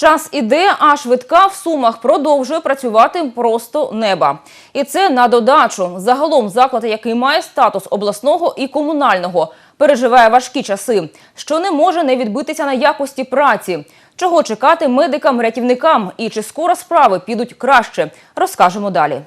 Час іде, а швидка в Сумах продовжує працювати просто неба. І це на додачу. Загалом заклад, який має статус обласного і комунального, переживає важкі часи, що не може не відбитися на якості праці. Чого чекати медикам-рятівникам і чи скоро справи підуть краще, розкажемо далі.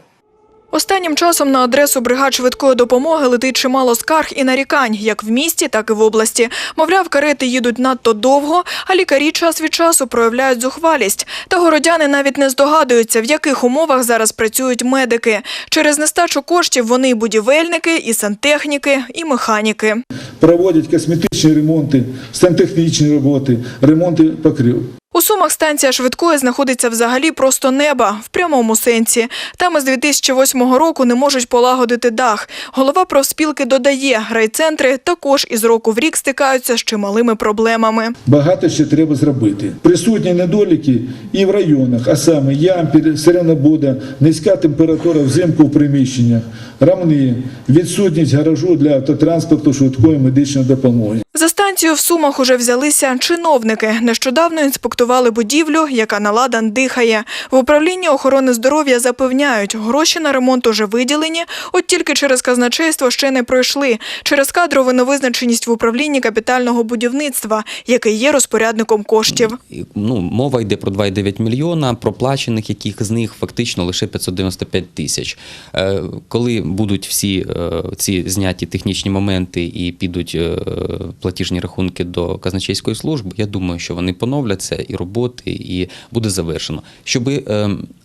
Останнім часом на адресу бригад швидкої допомоги летить чимало скарг і нарікань, як в місті, так і в області. Мовляв, карети їдуть надто довго, а лікарі час від часу проявляють зухвалість. Та городяни навіть не здогадуються, в яких умовах зараз працюють медики. Через нестачу коштів вони і будівельники, і сантехніки, і механіки. проводять косметичні ремонти, сантехнічні роботи, ремонти покрив. У Сумах станція швидкої знаходиться взагалі просто неба, в прямому сенсі. Там із 2008 року не можуть полагодити дах. Голова профспілки додає, райцентри також із року в рік стикаються з чималими проблемами. Багато ще треба зробити. Присутні недоліки і в районах, а саме ямпіль, сиренобуда, низька температура взимку в приміщеннях, рамни, відсутність гаражу для автотранспорту швидкої медичної допомоги. За станцію в Сумах уже взялися чиновники. Нещодавно інспектували будівлю, яка на ладан дихає. В управлінні охорони здоров'я запевняють, гроші на ремонт уже виділені, от тільки через казначейство ще не пройшли. Через кадрову невизначеність в управлінні капітального будівництва, який є розпорядником коштів. Ну, мова йде про 2,9 мільйона, проплачених яких з них фактично лише 595 тисяч. Е, Коли будуть всі е, ці зняті технічні моменти і підуть е, платіжні рахунки до казначейської служби, я думаю, що вони поновляться і роботи, і буде завершено. Щоб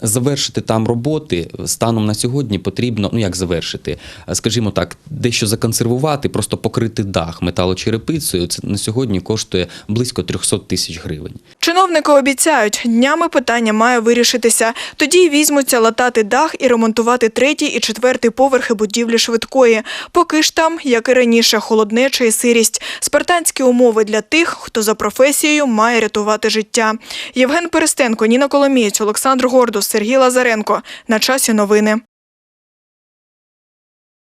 завершити там роботи, станом на сьогодні потрібно, ну як завершити, Е, скажімо так, дещо законсервувати, просто покрити дах металочерепицею. Це на сьогодні коштує близько 300 тисяч гривень. Чиновники обіцяють, днями питання має вирішитися. Тоді візьмуться латати дах і ремонтувати третій і четвертий поверхи будівлі швидкої. Поки ж там, як і раніше, холоднеча і сирість. Спартанські умови для тих, хто за професією має рятувати життя. Євген Перестенко, Ніна Коломієць, Олександр Гордус, Сергій Лазаренко. На часі новини.